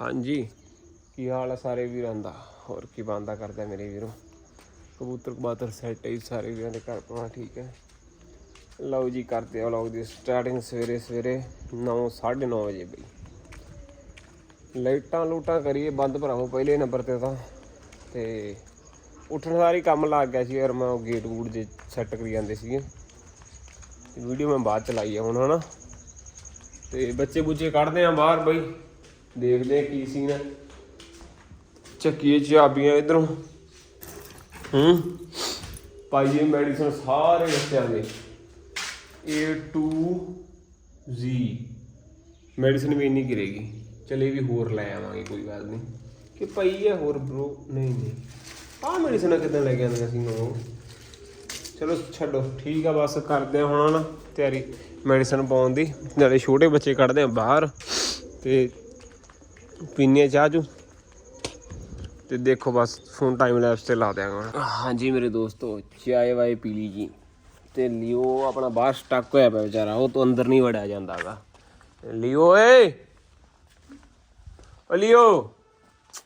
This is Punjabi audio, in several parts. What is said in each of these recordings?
ਹਾਂਜੀ। ਕੀ ਹਾਲ ਆ ਸਾਰੇ ਵੀਰਾਂ ਦਾ? ਹੋਰ ਕੀ ਬੰਦਾ ਕਰਦਾ ਮੇਰੇ ਵੀਰੋ? ਕਬੂਤਰ ਕਬਾਤਰ ਸੈੱਟ ਹੈ ਜੀ ਸਾਰੇ ਵੀਰਾਂ ਦੇ ਘਰ ਪਾ ਠੀਕ ਹੈ। ਲਓ ਜੀ, ਕਰਦੇ ਆ ਲਓ ਦੀ ਸਟਾਰਟਿੰਗ ਸਵੇਰੇ ਸਵੇਰੇ 9 9:30 ਵਜੇ ਬਈ। ਲਾਈਟਾਂ ਲੂਟਾਂ ਕਰੀਏ, ਬੰਦ ਭਰਾਓ ਪਹਿਲੇ ਨੰਬਰ ਤੇ ਤਾਂ। ਤੇ ਉੱਠਣ ਸਾਰੀ ਕੰਮ ਲੱਗ ਗਿਆ ਸੀ ਯਾਰ, ਮੈਂ ਉਹ ਗੇਟ ਗੂਟ ਜੇ ਸੈੱਟ ਕਰੀ ਜਾਂਦੇ ਸੀਗੇ। ਵੀਡੀਓ ਮੈਂ ਬਾਅਦ ਚ ਲਾਈ ਆ ਹੁਣ, ਹਨਾ। ਤੇ ਬੱਚੇ ਬੁੱਚੇ ਕੱਢਦੇ ਆ ਬਾਹਰ ਬਈ। ਦੇਖਦੇ ਆ ਕੀ ਸੀਨ ਹੈ ਚੱਕੀਏ ਚਾਬੀਆਂ ਇਧਰੋਂ। ਹੂੰ। ਪਾਈਏ ਮੈਡੀਸਨ ਸਾਰੇ ਬੱਚਿਆਂ ਦੇ A to Z ਮੈਡੀਸਨ ਵੀ ਇੰਨੀ ਗਿਰੇਗੀ। ਚਲੇ ਵੀ ਹੋਰ ਲੈ ਆਵਾਂਗੇ, ਕੋਈ ਗੱਲ ਨਹੀਂ। ਕਿ ਪਈ ਹੈ ਹੋਰ ਬ్రో ਨਹੀਂ ਨਹੀਂ। ਆਹ ਮੈਡੀਸਨ ਕਿਦਾਂ ਲੈ ਕੇ ਆਂਦੇ ਸੀ ਉਹ ਚਲੋ ਛੱਡੋ। ਠੀਕ ਆ, ਬਸ ਕਰਦੇ ਆ ਹੁਣ ਨਾ ਤਿਆਰੀ। ਮੈਡੀਸਨ ਪਾਉਣ ਦੀ। ਨਾਲੇ ਛੋਟੇ ਬੱਚੇ ਕੱਢਦੇ ਆ ਬਾਹਰ। ਤੇ ਪੀਨੇ ਚਾਹ ਚੂ। ਤੇ ਦੇਖੋ ਬਸ ਫੋਨ ਟਾਈਮ ਲੈਪਸ ਤੇ ਲਾ ਦਿਆਂਗਾ ਹਾਂਜੀ ਮੇਰੇ ਦੋਸਤੋ, ਚਾਏ ਵਾਏ ਪੀ ਲਈ ਜੀ। ਤੇ ਲਿਓ ਆਪਣਾ ਬਾਹਰ ਸਟਕ ਹੋਇਆ ਪਿਆ ਵਿਚਾਰਾ, ਉਹ ਤੋਂ ਅੰਦਰ ਨਹੀਂ ਵੜਿਆ ਜਾਂਦਾਗਾ। ਲਿਓ ਏ। ਲਿਓ।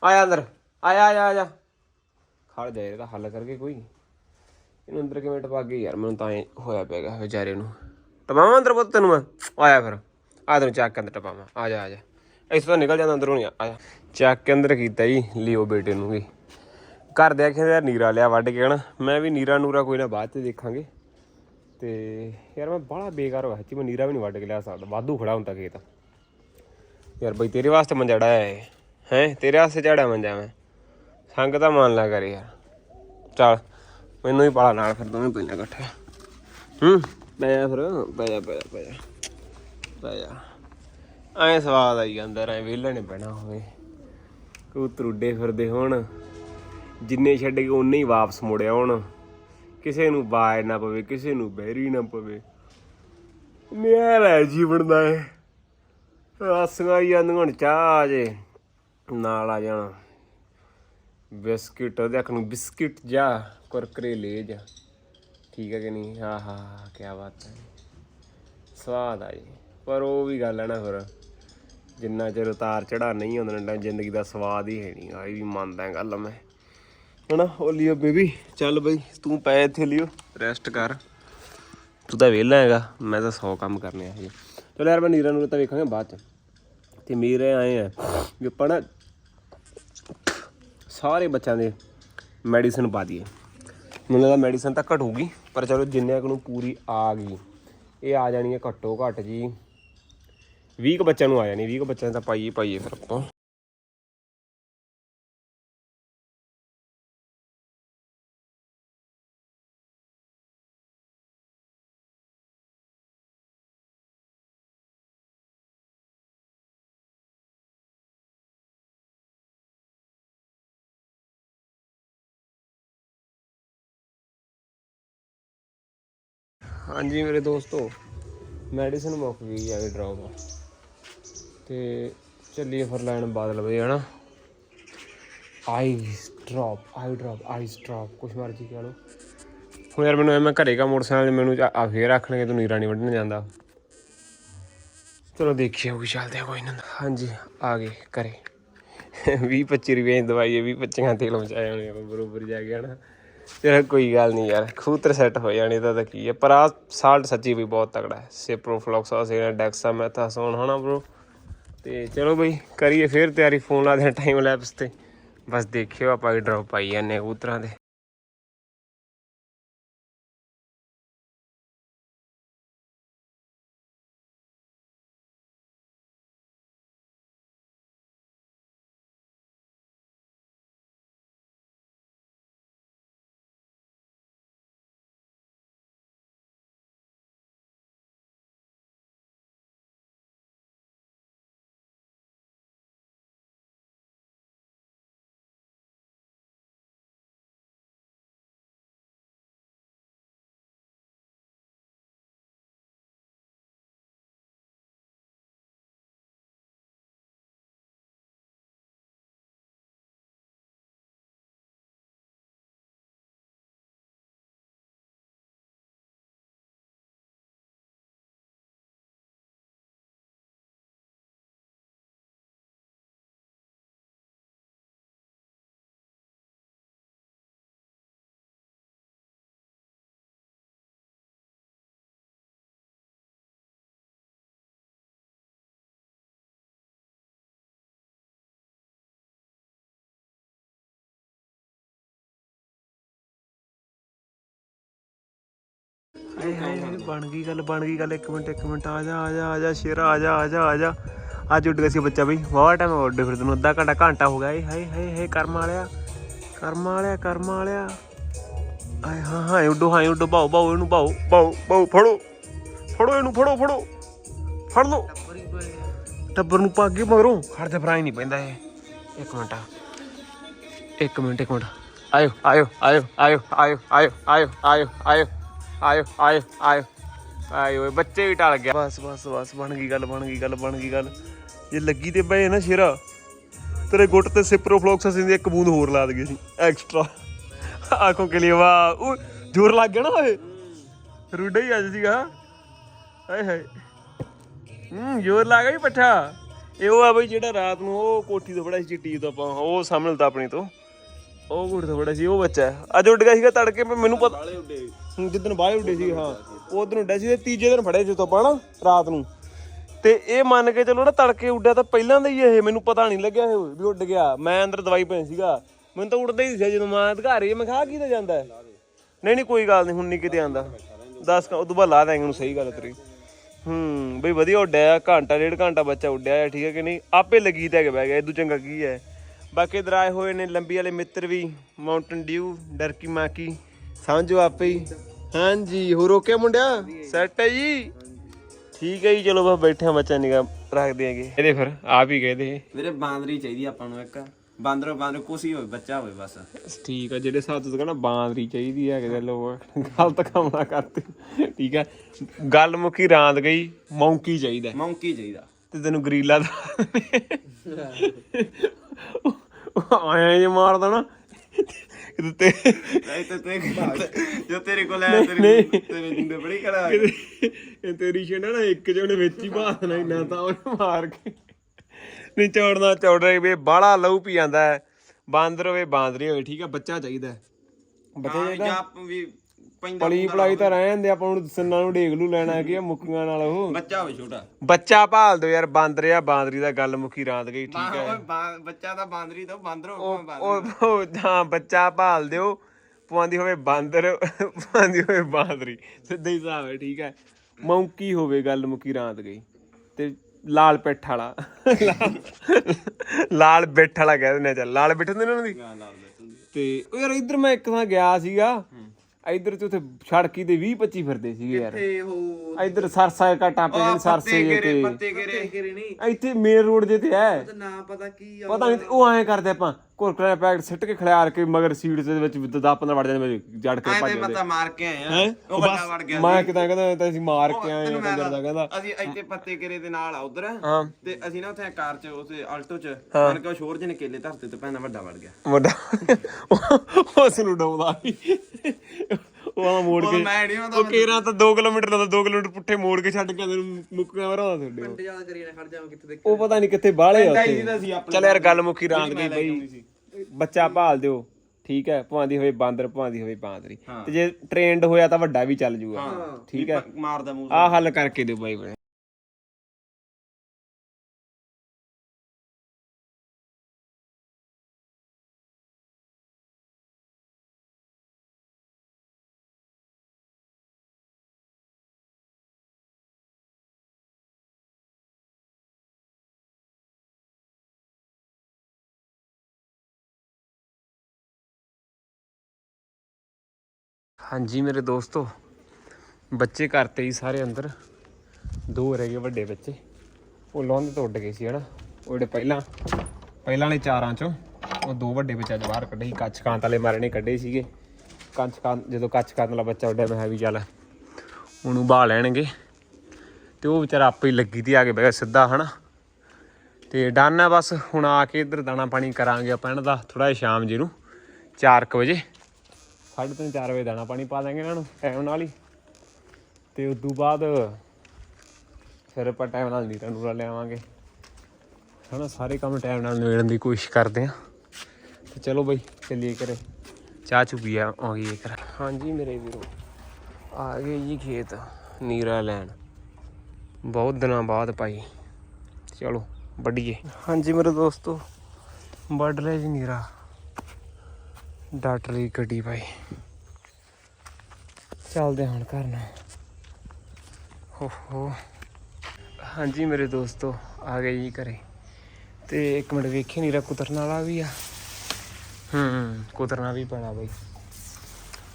ਆਇਆ ਅੰਦਰ। ਆਇਆ ਆਇਆ ਆਇਆ। ਖੜ ਜਾ ਇਹਦਾ ਹੱਲ ਕਰਕੇ ਕੋਈ ਇਹਨੂੰ ਅੰਦਰ ਕਿਵੇਂ ਟਪਾ ਗਈ ਯਾਰ, ਮੈਨੂੰ ਤਾਂ ਐਂ ਹੋਇਆ ਪਿਆਗਾ ਵਿਚਾਰੇ ਨੂੰ। ਟਪਾਵਾਂ ਅੰਦਰ ਪੁੱਤ ਤੈਨੂੰ ਮੈਂ? ਆਇਆ ਫਿਰ। ਆ ਤੈਨੂੰ ਚੱਕ ਕੇ ਅੰਦਰ ਟਪਾਵਾਂ। ਆ ਜਾ ਆ ਜਾ। ਇਸ ਤੋਂ ਨਿਕਲ ਜਾਂਦਾ ਅੰਦਰੋਂ ਨਹੀਂ ਆ। ਚੱਕ ਕੇ ਅੰਦਰ ਕੀਤਾ ਜੀ, ਲਿਓ ਬੇਟੇ ਨੂੰ ਵੀ। ਘਰ ਦੇ ਆਖਿਆ ਯਾਰ ਨੀਰਾ ਲਿਆ ਵੱਢ ਕੇ ਹਨਾ। ਮੈਂ ਵੀ ਨੀਰਾ ਨੂਰਾ ਕੋਈ ਨਾ ਬਾਅਦ ਤੇ ਦੇਖਾਂਗੇ। ਤੇ ਯਾਰ ਮੈਂ ਬੜਾ ਬੇਕਾਰ ਹੋਇਆ ਸੀ ਮੈਂ ਨੀਰਾ ਵੀ ਨਹੀਂ ਵੱਢ ਕੇ ਲਿਆ ਸਕਦਾ। ਵਾਧੂ ਖੜਾ ਹੁੰਦਾ ਖੇਤ। ਯਾਰ ਬਈ ਤੇਰੇ ਵਾਸਤੇ ਮੰਜਾ ਡਾਇਆ ਹੈ ਹੈ? ਤੇਰੇ ਵਾਸਤੇ ਝਾੜਿਆ ਮੰਜਾ ਮੈਂ। ਸੰਗ ਤਾਂ ਮੰਨ ਲਿਆ ਕਰ ਯਾਰ। ਚੱਲ, ਮੈਨੂੰ ਹੀ ਪਾਲਾ ਨਾਲ ਫਿਰ ਦੋਵੇਂ ਪੈਣਾ ਇਕੱਠੇ। ਹੂੰ? ਬੈ ਜਾ ਫਿਰ। ਪੈ ਜਾ ਪੈ ਜਾ ਬੈ ਜਾ। ਐ ਸਵਾਦ ਆਈ ਜਾਂਦਾ, ਐ ਵਿਹਲਾ ਨੇ ਬਹਿਣਾ ਹੋਵੇ। ਕਬੂਤਰ ਉੱਡੇ ਫਿਰਦੇ ਹੋਣ, ਜਿੰਨੇ ਛੱਡ ਕੇ ਉਨੇ ਹੀ ਵਾਪਸ ਮੁੜਿਆ ਹੁਣ। ਕਿਸੇ ਨੂੰ ਬਾਜ ਨਾ ਪਵੇ, ਕਿਸੇ ਨੂੰ ਬਹਿਰੀ ਨਾ ਪਵੇ। ਨਿਆਰਾ ਹੈ ਜੀਵਨ ਦਾ ਇਹ। ਆਸੀਆਂ ਹੀ ਜਾਂਦੀਆਂ ਹੁਣ, ਚਾਹ ਜੇ, ਨਾਲ ਆ ਜਾਣਾ। ਬਿਸਕਿਟ, ਉਹਦੇ ਅੱਖ ਨੂੰ ਬਿਸਕਿਟ ਜਾ ਕੁਰਕਰੇ ਲੈ ਜਾ। ਠੀਕ ਹੈ ਕਿ ਨਹੀਂ? ਹਾਂ ਹਾਂ ਕੀ ਬਾਤ ਹੈ। ਸਵਾਦ ਆ ਜੀ। ਪਰ ਉਹ ਵੀ ਗੱਲ ਹੈ ਨਾ ਫਿਰ। ਜਿੰਨਾ ਚਿਰ ਉਤਾਰ ਚੜਾ ਨਹੀਂ ਹੁੰਦਾ, ਨਾ ਜ਼ਿੰਦਗੀ ਦਾ ਸਵਾਦ ਹੀ ਹੈ ਨਹੀਂ। ਆ ਇਹ ਵੀ ਮੰਨਦਾ ਗੱਲ ਮੈਂ। ਹਣਾ ਉਹ ਲਿਓ ਬੇਬੀ, ਚੱਲ ਬਈ, ਤੂੰ ਪੈ ਇੱਥੇ ਲਿਓ ਰੈਸਟ ਕਰ। ਤੂੰ ਤਾਂ ਵਿਹਲਾ ਹੈਗਾ, ਮੈਂ ਤਾਂ 100 ਕੰਮ ਕਰਨੇ ਆ ਹਜੇ। ਚਲ ਯਾਰ, ਮੈਂ ਨੀਰਾ ਨੂੰ ਤਾਂ ਵੇਖਾਂਗੇ ਬਾਅਦ ਚ। ਤੇ ਮੇਰੇ ਆਏ ਆ ਵੀ ਆਪਾਂ ਨਾ ਸਾਰੇ ਬੱਚਿਆਂ ਦੇ ਮੈਡੀਸਨ ਪਾ ਦਈਏ। ਮੈਨੂੰ ਲੱਗਦਾ ਮੈਡੀਸਨ ਤਾਂ ਘਟੂਗੀ, ਪਰ ਚਲੋ ਜਿੰਨੇ ਕੁ ਨੂੰ ਪੂਰੀ ਆ ਗਈ। ਇਹ ਆ ਜਾਣੀ ਹੈ ਘੱਟੋ ਘੱਟ ਜੀ। 20 ਕੁ ਬੱਚਿਆਂ ਨੂੰ ਆ ਜਾਣੀ 20 ਕੁ ਬੱਚਿਆਂ ਨੂੰ ਤਾਂ ਪਾਈਏ ਪਾਈਏ ਫਿਰ ਆਪਾਂ। ਹਾਂਜੀ ਮੇਰੇ ਦੋਸਤੋ, ਮੈਡੀਸਨ ਮੁੱਕ ਗਈ ਆ ਡ੍ਰੌਪ ਤੇ ਚੱਲੀਏ ਫਿਰ ਲੈਣ ਬਾਦਲ ਬਈ, ਹਨਾ? Ice drop eye drop ice drop ਕੁਛ ਮਰਜ਼ੀ ਕਹਿ ਲਓ। ਹੁਣ ਯਾਰ ਮੈਨੂੰ ਐਵੇਂ ਘਰੇ ਕਾ ਮੋਟਰਸਾਈਕਲ ਮੈਨੂੰ ਆ- ਆ ਫੇਰ ਰੱਖਣਗੇ ਤੂੰ ਨੀਰਾ ਨਹੀਂ ਵੱਢਣ ਜਾਂਦਾ। ਚਲੋ ਦੇਖੀਏ ਉਹ ਚੱਲਦੇ ਆ, ਕੋਈ ਨਾ। ਹਾਂਜੀ, ਆ ਗਏ ਘਰੇ। 20 25 ਰੁਪਏ ਦੀ ਦਵਾਈ ਹੈ 20 25 ਤੇਲ ਮਚਾਏ ਹੋਣੇ ਆਪਾਂ ਬਰੋਬਰ ਜਾ ਕੇ, ਹਨਾ? ਚਲੋ ਕੋਈ ਗੱਲ ਨਹੀਂ ਯਾਰ ਖੂਤਰ ਸੈੱਟ ਹੋ ਜਾਣੀ ਤਾਂ ਤਾਂ ਕੀ ਹੈ, ਪਰ ਆ ਸਾਲਟ ਸੱਚੀ ਵੀ ਬਹੁਤ ਤਕੜਾ ਹੈ। ਸਿਪਰੋਫਲੌਕਸਾ ਸੀਨਾ ਡੈਕਸਾ ਮੈਥਾਸੋਨ ਹਨਾ ਬ్రో ਤੇ ਚਲੋ ਬਈ, ਕਰੀਏ ਫੇਰ ਤਿਆਰੀ, ਫੋਨ ਲਾ ਦੇ ਟਾਈਮ ਲੈਪਸ ਤੇ। ਬਸ ਦੇਖਿਓ ਆਪਾਂ ਡ੍ਰੌਪ ਪਾਈ ਜਾਂਦੇ ਕਬੂਤਰਾਂ ਦੇ। ਹਾਏ ਹਾਏ ਹਾਏ, ਬਣ ਗਈ ਗੱਲ ਬਣ ਗਈ ਗੱਲ। ਇੱਕ ਮਿੰਟ ਇੱਕ ਮਿੰਟ। ਆ ਜਾ ਆ ਜਾ ਆ ਜਾ ਸ਼ੇਰਾ ਆ ਜਾ ਆ ਜਾ ਆ ਜਾ। ਅੱਜ ਉੱਡ ਗਿਆ ਸੀ ਬੱਚਾ ਬਈ। ਵਾਹ ਟਾਈਮ ਉੱਡੇ ਫਿਰ ਤੈਨੂੰ? ਅੱਧਾ ਘੰਟਾ ਘੰਟਾ ਹੋ ਗਿਆ ਏ। ਹਾਏ ਹਾਏ ਹਾਏ ਕਰਮ ਵਾਲਿਆ। ਕਰਮ ਵਾਲਿਆ ਕਰਮ ਵਾਲਿਆ। ਆਏ ਹਾਂ ਹਾਂ ਉੱਡੋ ਹਾਂ ਉੱਡੋ। ਬਾਓ ਬਾਓ ਇਹਨੂੰ ਬਾਓ ਬਾਓ ਬਾਓ ਫੜੋ। ਫੜੋ ਇਹਨੂੰ ਫੜੋ ਫੜੋ। ਫੜ ਲਓ। ਟੱਬਰ ਨੂੰ ਪਾਗੇ ਮਗਰੋਂ। ਖੜ ਤੇ ਫਰਾਈ ਨਹੀਂ ਪੈਂਦਾ ਇਹ। ਇੱਕ ਮਿੰਟ ਇੱਕ ਮਿੰਟ ਇੱਕ ਮਿੰਟ। ਆਇਓ ਆਇਓ ਆਇਓ ਆਇਓ ਆਇਓ ਆਇਓ ਆਇਓ ਆਇਓ। ਆਇਓ ਆਇਓ ਆਇਓ। ਆਇਓ ਬੱਚੇ ਵੀ ਟਲ ਗਿਆ। ਬਸ ਬਸ ਬਸ, ਬਣ ਗਈ ਗੱਲ, ਬਣ ਗਈ ਗੱਲ, ਬਣ ਗਈ ਗੱਲ। ਜੇ ਲੱਗੀ ਤੇ ਬਈ ਨਾ ਸ਼ੇਰਾ। ਤੇਰੇ ਗੁੱਟ ਤੇ ਸਿਪਰੋਫਲੋਕਸਸ ਦੀ ਇੱਕ ਬੂੰਦ ਹੋਰ ਲਾ ਦਗੇ ਸੀ ਐਕਸਟਰਾ। ਆਂਖੋਂ ਕੇ ਲਈ ਵਾਹ, ਉਹ ਜ਼ੋਰ ਲੱਗ ਗਿਆ ਨਾ ਓਏ। ਰੁੱਡਾ ਹੀ ਅੱਜ ਸੀਗਾ। ਹਾਏ ਹਾਏ। ਹੂੰ, ਜ਼ੋਰ ਲੱਗ ਗਿਆ ਪੱਠਾ। ਇਹ ਉਹ ਆ ਬਈ ਜਿਹੜਾ ਰਾਤ ਨੂੰ ਉਹ ਕੋਠੀ ਤੋਂ ਬੜਾ ਸੀ ਚਿੱਟੀ ਤੋਂ ਆਪਾਂ, ਉਹ ਸਾਹਮਣੇ ਤਾਂ ਆਪਣੀ ਤੋਂ। ਉਹ ਤੋਂ ਬੜਾ ਸੀ ਉਹ ਬੱਚਾ ਹੈ। ਅੱਜ ਉੱਡ ਗਿਆ ਸੀਗਾ ਤੜਕੇ ਪਰ ਮੈਨੂੰ ਪਤਾ ਬਾਲੇ ਉੱਡੇ ਜਿੱਦਣ ਬਾਲੇ ਉੱਡੇ ਸੀ ਹਾਂ। ਉਹ ਦਿਨ ਉੱਡਿਆ ਸੀ ਤੇ ਤੀਜੇ ਦਿਨ ਫੜਿਆ ਸੀ ਤੋਂ ਆਪਾਂ ਨਾ ਰਾਤ ਨੂੰ। ਤੇ ਇਹ ਮੰਨ ਕੇ ਚਲੋ ਨਾ ਤੜਕੇ ਉੱਡਿਆ ਤਾਂ ਪਹਿਲਾਂ ਦਾ ਹੀ ਇਹ ਮੈਨੂੰ ਪਤਾ ਨਹੀਂ ਲੱਗਿਆ ਇਹ ਵੀ ਉੱਡ ਗਿਆ। ਮੈਂ ਅੰਦਰ ਦਵਾਈ ਪਈ ਸੀਗਾ। ਮੈਨੂੰ ਤਾਂ ਉੱਡਦਾ ਹੀ ਸੀ ਜਦੋਂ ਮੈਂ ਅਧਿਕਾਰੀ ਮੈਂ ਕਿਹਾ ਕੀ ਤਾਂ ਜਾਂਦਾ ਹੈ? ਨਹੀਂ ਨਹੀਂ ਕੋਈ ਗੱਲ ਨਹੀਂ ਹੁਣ ਨਹੀਂ ਕਿਤੇ ਆਂਦਾ। 10 ਉਹ ਤੋਂ ਬਾਅਦ ਲਾ ਦਾਂਗੇ ਉਹਨੂੰ ਸਹੀ ਗੱਲ ਤੇਰੀ। ਹੂੰ ਬਈ ਵਧੀਆ ਉੱਡਿਆ ਘੰਟਾ ਡੇਢ ਘੰਟਾ ਬੱਚਾ ਉੱਡਿਆ ਹੈ ਠੀਕ ਹੈ ਕਿ ਨਹੀਂ? ਆਪੇ ਲੱਗੀ ਤੇ ਹੈਗੇ ਬਹਿ ਗਿਆ ਇਦੋਂ ਚੰਗਾ ਕੀ ਹੈ? ਬਾਕੀ ਇਧਰ ਆਏ ਹੋਏ ਨੇ ਲੰਬੀ ਵਾਲੇ ਮਿੱਤਰ ਵੀ ਮਾਊਂਟਨ ਡਿਊ ਡਰਕੀ ਮਾਕੀ ਸਮਝੋ ਆਪੇ ਹੀ। ਹਾਂਜੀ ਹੋ ਰੋਕਿਆ ਮੁੰਡਿਆ? ਸੈੱਟ ਹੈ ਜੀ। ਠੀਕ ਹੈ ਜੀ ਚਲੋ ਬਸ ਬੈਠੇ ਆ ਬੱਚਾ ਨਿਗਾ ਰੱਖਦੇ ਆਂਗੇ ਇਹਦੇ ਫਿਰ ਆਪ ਹੀ ਕਹਦੇ ਵੀਰੇ ਬਾਂਦਰੀ ਚਾਹੀਦੀ ਆਪਾਂ ਨੂੰ ਇੱਕ। ਬਾਂਦਰ ਬਾਂਦਰ ਹੀ ਹੋਵੇ ਬੱਚਾ ਹੋਵੇ ਬਸ। ਠੀਕ ਆ ਜਿਹੜੇ ਸਾਥ ਤੁਸੀਂ ਕਹਿੰਦਾ ਬਾਂਦਰੀ ਚਾਹੀਦੀ ਹੈ ਕਿਤੇ ਲੋਕ ਗਲਤ ਕੰਮ ਨਾ ਕਰਤੇ ਠੀਕ ਹੈ ਗੱਲ ਮੁੱਕੀ ਰਾਂਦ ਗਈ ਮੌਂਕੀ ਚਾਹੀਦਾ। ਮੌਂਕੀ ਚਾਹੀਦਾ। ਤੇ ਤੈਨੂੰ ਗਰੀਲਾ ਦਾ ਆਇਆ ਜੇ ਮਾਰਦਾ ਨਾ ਕਿਤੇ ਤੇ ਨਹੀਂ ਤੇ ਤੇ ਜੋ ਤੇਰੇ ਕੋਲ ਆਇਆ ਤੇਰੇ ਤੇਰੇ ਜਿੰਦੇ ਬੜੀ ਕਰਾ ਇਹ ਤੇਰੀ ਛੇੜਾ ਨਾ ਇੱਕ ਜਣੇ ਵਿੱਚ ਹੀ ਬਾਦਣਾ ਨਾ ਤਾਂ ਉਹਨੇ ਮਾਰ ਕੇ। ਨਹੀਂ ਚੌੜਨਾ ਚੌੜਾ ਵੀ ਬਾਹਲਾ ਲਹੂ ਪੀ ਜਾਂਦਾ ਹੈ। ਬਾਂਦਰ ਹੋਵੇ ਬਾਂਦਰੀ ਹੋਵੇ ਠੀਕ ਹੈ ਬੱਚਾ ਚਾਹੀਦਾ। ਬੱਚਾ ਚਾਹੀਦਾ ਜਾਂ ਵੀ ਪੈਂਦਾ ਪਲੀ ਪਲਾਈ ਤਾਂ ਰਹਿ ਜਾਂਦੇ ਆਪਾਂ ਨੂੰ ਸਿੰਨਾਂ ਨੂੰ ਢੇਗ ਲੂ ਲੈਣਾ ਕਿ ਮੁੱਕੀਆਂ ਨਾਲ ਉਹ। ਬੱਚਾ ਹੋਵੇ ਛੋਟਾ। ਬੱਚਾ ਭਾਲ ਦਿਓ ਯਾਰ ਬਾਂਦਰ ਆ ਬਾਂਦਰੀ ਦਾ ਗੱਲ ਮੁੱਕੀ ਰਾਤ ਗਈ ਠੀਕ ਹੈ। ਓਏ ਬਾ- ਬੱਚਾ ਤਾਂ ਬਾਂਦਰੀ ਤੋਂ ਬਾਂਦਰ ਹੋ ਉਹ ਉਹ ਹਾਂ ਬੱਚਾ ਭਾਲ ਦਿਓ ਪਵਾਂਦੀ ਹੋਵੇ ਬਾਂਦਰ ਪਵਾਂਦੀ ਹੋਵੇ ਬਾਂਦਰੀ ਸਿੱਧਾ ਹੀ ਹਿਸਾਬ ਹੈ ਠੀਕ ਹੈ। ਮੌਂਕੀ ਹੋਵੇ ਗੱਲ ਮੁੱਕੀ ਰਾਤ ਗਈ ਤੇ ਲਾਲ ਪਿੱਠ ਵਾਲਾ। ਲਾਲ ਬਿੱਠ ਵਾਲਾ ਕਹਿ ਦਿੰਦੇ ਆ ਚੱਲ ਲਾਲ ਬਿੱਠ ਹੁੰਦੇ ਨੇ ਉਹਨਾਂ ਦੀ? ਤੇ ਉਹ ਯਾਰ ਇੱਧਰ ਮੈਂ ਇੱਕ ਥਾਂ ਗਿਆ ਸੀਗਾ ਇੱਧਰ ਤੇ ਉੱਥੇ ਸੜਕੀ ਤੇ 20 25 ਫਿਰਦੇ ਸੀਗੇ ਯਾਰ। ਤੇ ਉਹ ਇੱਧਰ ਸਰਸਾ ਕਟਾ ਪੇ ਸਰਸੇ ਜੇ ਤੇ ਪੱਤੇ ਗੇਰੇ। ਗੇਰੇ ਨਹੀਂ ਇੱਥੇ ਮੇਨ ਰੋਡ ਜੇ ਤੇ ਹੈ। ਨਾ ਪਤਾ ਕੀ ਆ ਪਤਾ ਨਹੀਂ ਉਹ ਐਂ ਕਰਦੇ ਆਪਾਂ। ਕੁਰਕਰੇ ਦਾ ਪੈਕਟ ਸਿੱਟ ਕੇ ਖਿਲਾਰ ਕੇ ਮਗਰ ਸੀਟ ਦੇ ਵਿੱਚ 10 15 ਵੜ ਜਾਂਦੇ ਮੇਰੇ ਜੜ ਕੇ ਭੱਜ ਐਵੇਂ ਜਾਂਦੇ। ਮਤਾ ਮਾਰ ਕੇ ਆਏ ਆ? ਉਹ ਵੱਡਾ ਵੜ ਗਿਆ ਮੈਂ ਕਿਦਾਂ ਕਹਿੰਦਾ ਤਾਂ ਅਸੀਂ ਮਾਰ ਕੇ ਆਏ ਆ ਮੈਂ ਦਾ ਕਹਿੰਦਾ। ਅਸੀਂ ਇੱਥੇ ਪੱਤੇ ਗੇਰੇ ਦੇ ਨਾਲ ਆ ਉਧਰ। ਹਾਂ। ਤੇ ਅਸੀਂ ਨਾ ਉੱਥੇ ਕਾਰ ਚ ਉਸੇ ਆਲਟੋ ਚ ਮਨ ਕੇ ਉਹ ਸ਼ੋਰ ਜਿਹਨੇ ਕੇਲੇ ਧਰਤੇ ਤੇ ਪੈਣਾ ਵੱਡਾ ਵੜ ਗਿਆ। ਵੱਡਾ ਉਸ ਨੂੰ ਡਾਉਂਦਾ ਸੀ। ਉਹ ਆ ਮੋੜ ਕੇ ਮੈਂ ਨਹੀਂ ਉਹ ਕੇਰਾ ਤਾਂ 2 ਕਿਲੋਮੀਟਰ ਦਾ 2 ਕਿਲੋਮੀਟਰ ਪੁੱਠੇ ਮੋੜ ਕੇ ਛੱਡ ਕੇ ਅੰਦਰ ਮੁੱਕੀਆਂ ਵਰਾਉਂਦਾ ਤੁਹਾਡੇ ਉਹ। ਯਾਦ ਕਰੀ ਨਾ ਖੜ ਜਾਵਾਂ ਕਿੱਥੇ ਦੇਖ ਉਹ ਪਤਾ ਨਹੀਂ ਕਿੱਥੇ ਬਾਹਲੇ ਆ ਉੱਥੇ। ਚੱਲ ਯਾਰ ਗੱਲ ਮੁੱਕੀ ਰਾਂਦ ਗਈ ਬਈ। ਬੱਚਾ ਭਾਲ ਦਿਓ ਠੀਕ ਹੈ ਭਾਂਦੀ ਹੋਵੇ ਬਾਂਦਰ ਭਾਂਦੀ ਹੋਵੇ ਬਾਂਦਰੀ। ਤੇ ਜੇ ਟ੍ਰੇਨਡ ਹੋਇਆ ਤਾਂ ਵੱਡਾ ਵੀ ਚੱਲ ਜੂਗਾ। ਠੀਕ ਹੈ। ਮਾਰਦਾ ਮੂੰਹ ਆਹ ਹੱਲ ਕਰਕੇ ਦਿਓ ਬਾਈ ਬਣੇ। ਹਾਂਜੀ ਮੇਰੇ ਦੋਸਤੋ, ਬੱਚੇ ਘਰ ਤੇ ਹੀ ਸਾਰੇ ਅੰਦਰ। ਦੋ ਰਹਿ ਗਏ ਵੱਡੇ ਬੱਚੇ। ਉਹ ਲੌਂਦ ਤੋਂ ਉੱਡ ਗਏ ਸੀ, ਹਨਾ? ਉਹ ਪਹਿਲਾਂ ਪਹਿਲਾਂ ਨੇ ਚਾਰਾਂ ਚੋਂ, ਉਹ ਦੋ ਵੱਡੇ ਬੱਚੇ ਅੱਜ ਬਾਹਰ ਕੱਢੇ ਸੀ। ਕੱਚ ਕਾਂਤ ਵਾਲੇ ਮਾਰਨੇ ਕੱਢੇ ਸੀਗੇ। ਕੱਚ ਕਾਂਤ, ਜਦੋਂ ਕੱਚ ਕਾਂਤ ਵਾਲਾ ਬੱਚਾ ਉੱਡਿਆ, ਮੈਂ ਵੀ ਚੱਲ, ਉਹਨੂੰ ਬਾਹ ਲੈਣਗੇ। ਤੇ ਉਹ ਵਿਚਾਰਾ ਆਪੇ ਹੀ ਲੱਗੀ ਤੇ ਆ ਕੇ ਬਹਿ ਗਿਆ ਸਿੱਧਾ, ਹਨਾ? ਤੇ ਡਨ ਆ ਬਸ ਹੁਣ ਆ ਕੇ ਇੱਧਰ ਦਾਣਾ ਪਾਣੀ ਕਰਾਂਗੇ ਆਪਾਂ ਇਹਨਾਂ ਦਾ ਥੋੜਾ ਜਿਹਾ ਸ਼ਾਮ ਜੀ ਨੂੰ 4:00 ਵਜੇ। ਸਾਢੇ ਤਿੰਨ 4 ਵਜੇ ਦਾਣਾ ਪਾਣੀ ਪਾ ਦਾਂਗੇ ਇਹਨਾਂ ਨੂੰ ਟਾਈਮ ਨਾਲ ਹੀ। ਤੇ ਉਸ ਤੋਂ ਬਾਅਦ ਫਿਰ ਆਪਾਂ ਟਾਈਮ ਨਾਲ ਨੀਰਾ ਨੂਰਾ ਲਿਆਵਾਂਗੇ। ਹਨਾ ਸਾਰੇ ਕੰਮ ਟਾਈਮ ਨਾਲ ਨਿਬੇੜਨ ਦੀ ਕੋਸ਼ਿਸ਼ ਕਰਦੇ ਆ ਤੇ ਚਲੋ ਬਈ ਚੱਲੀਏ ਕਰੇ ਚਾਹ ਚੁ ਪੀ ਆ ਆ ਗਈ ਕਰ ਹਾਂਜੀ ਮੇਰੇ ਵੀਰੋ ਆ ਗਏ ਜੀ ਖੇਤ ਨੀਰਾ ਲੈਣ। ਬਹੁਤ ਦਿਨਾਂ ਬਾਅਦ ਪਾਈ ਚਲੋ ਵੱਢੀਏ। ਹਾਂਜੀ ਮੇਰੇ ਦੋਸਤੋ ਵੱਢ ਲਿਆ ਜੀ ਨੀਰਾ। ਡਾਕਟਰ ਦੀ ਗੱਡੀ ਭਾਈ ਚੱਲਦੇ ਹੁਣ ਘਰ ਨੂੰ। ਹੋ ਹੋ ਹਾਂਜੀ ਮੇਰੇ ਦੋਸਤੋ, ਆ ਗਏ ਜੀ ਘਰੇ। ਤੇ ਇੱਕ ਮਿੰਟ ਵੇਖੇ ਨਹੀਂ ਰਾ ਕੁਤਰਨ ਵਾਲਾ ਵੀ ਆ। ਹੂੰ ਕੁਤਰਨਾ ਵੀ ਪੈਣਾ ਬਈ।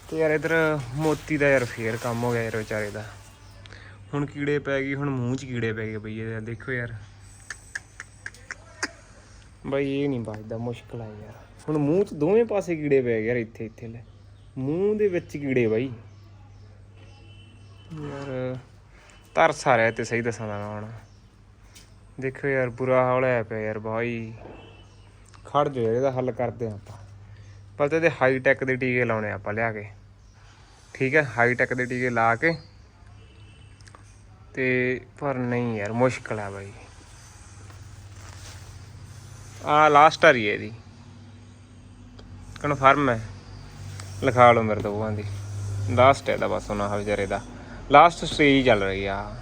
ਤੇ ਯਾਰ ਇਧਰ ਮੋਤੀ ਦਾ ਯਾਰ ਫੇਰ ਕੰਮ ਹੋ ਗਿਆ ਯਾਰ ਵਿਚਾਰੇ ਦਾ। ਹੁਣ ਕੀੜੇ ਪੈ ਗਏ, ਹੁਣ ਮੂੰਹ 'ਚ ਕੀੜੇ ਪੈ ਗਏ ਬਈ ਇਹ ਦੇਖੋ ਯਾਰ। ਬਈ ਇਹ ਨਹੀਂ ਬਚਦਾ ਮੁਸ਼ਕਲ ਆ ਯਾਰ। ਹੁਣ ਮੂੰਹ 'ਚ ਦੋਵੇਂ ਪਾਸੇ ਕੀੜੇ ਪੈ ਗਏ ਯਾਰ ਇੱਥੇ ਇੱਥੇ ਲੈ। ਮੂੰਹ ਦੇ ਵਿੱਚ ਕੀੜੇ ਬਾਈ। ਯਾਰ, ਤਰਸ ਆ ਰਿਹਾ ਤੇ ਸਹੀ ਦੱਸਾਂ ਦਾ ਹੁਣ। ਦੇਖੋ ਯਾਰ, ਬੁਰਾ ਹਾਲ ਹੈ ਪਿਆ ਯਾਰ ਭਾਈ ਖੜ ਜੋ ਯਾਰ, ਇਹਦਾ ਹੱਲ ਕਰਦੇ ਹਾਂ ਆਪਾਂ। ਪਰ ਤੇ ਇਹਦੇ ਹਾਈ ਟੈਕ ਦੇ ਟੀਕੇ ਲਾਉਣੇ ਆਪਾਂ, ਲਿਆ ਕੇ। ਠੀਕ ਹੈ ਹਾਈ ਟੈਕ ਦੇ ਟੀਕੇ ਲਾ ਕੇ। ਤੇ ਪਰ ਨਹੀਂ ਯਾਰ, ਮੁਸ਼ਕਲ ਆ ਬਾਈ। ਆ ਲਾਸਟ ਆ ਰਹੀ ਹੈ ਇਹਦੀ। ਕਨਫਰਮ ਹੈ। ਲਿਖਾ ਲਓ ਮੇਰੇ ਤੋਂ ਉਹ ਆਂਦੀ ਲਾਸਟ ਹੈ ਦਾ ਬਸ ਉਹਨਾਂ ਵਿਚਾਰੇ ਦਾ। ਲਾਸਟ ਸਟੇਜ ਚੱਲ ਰਹੀ ਆ।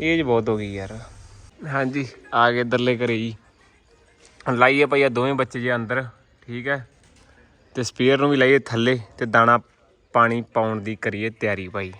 ਏਜ ਬਹੁਤ ਹੋ ਗਈ ਯਾਰ। ਹਾਂਜੀ। ਆ ਗਏ ਇੱਧਰਲੇ ਘਰੇ ਜੀ। ਲਾਈਏ ਪਈ ਆ ਦੋਵੇਂ ਬੱਚੇ ਜੀ ਅੰਦਰ। ਠੀਕ ਹੈ। ਤੇ ਸਪੀਅਰ ਨੂੰ ਵੀ ਲਾਈਏ ਥੱਲੇ ਤੇ ਦਾਣਾ ਪਾਣੀ ਪਾਉਣ ਦੀ ਕਰੀਏ ਤਿਆਰੀ ਭਾਈ।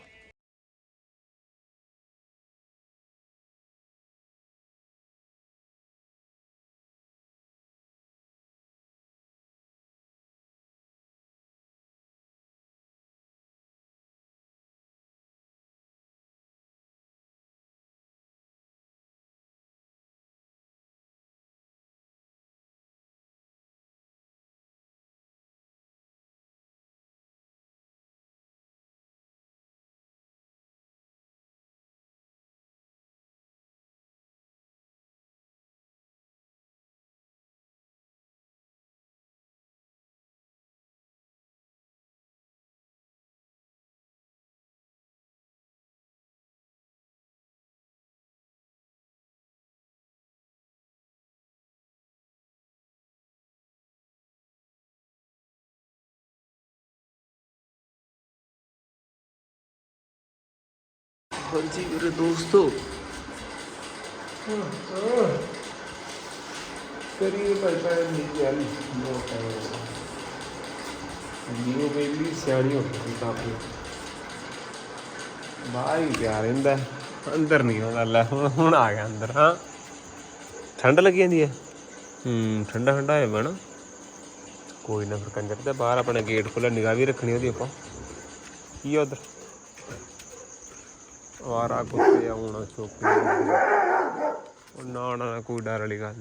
ਹਾਂਜੀ ਮੇਰੇ ਦੋਸਤੋ। ਕਰੀਏ ਭਾਈ ਭਾਈ ਨਹੀਂ ਯਾਰ ਬਹੁਤ ਹੈ। ਜੀਓ ਬੇਬੀ ਸਿਆਣੀ ਹੋ ਗਈ ਕਾਫੀ। ਬਾਹਰ ਹੀ ਪਿਆ ਰਹਿੰਦਾ। ਅੰਦਰ ਨਹੀਂ ਆਉਂਦਾ ਲੈ ਹੁਣ ਹੁਣ ਆ ਗਿਆ ਅੰਦਰ ਹਾਂ। ਠੰਡ ਲੱਗੀ ਜਾਂਦੀ ਹੈ? ਹੂੰ ਠੰਡਾ ਠੰਡਾ ਹੈ ਬਣਾ ਕੋਈ ਨਾ ਫਿਰ ਕੰਜਰ ਤੇ ਬਾਹਰ ਆਪਣਾ ਗੇਟ ਖੋਲ੍ਹਾ ਨਿਗਾਹ ਵੀ ਰੱਖਣੀ ਉਹਦੀ ਆਪਾਂ। ਕੀ ਆ ਉਧਰ? ਵਾਰਾ ਕੁੱਤੇ ਆਉਣਾ ਚੁੱਕ ਨਾ ਨਾ ਕੋਈ ਡਰ ਵਾਲੀ ਗੱਲ ਨੀ।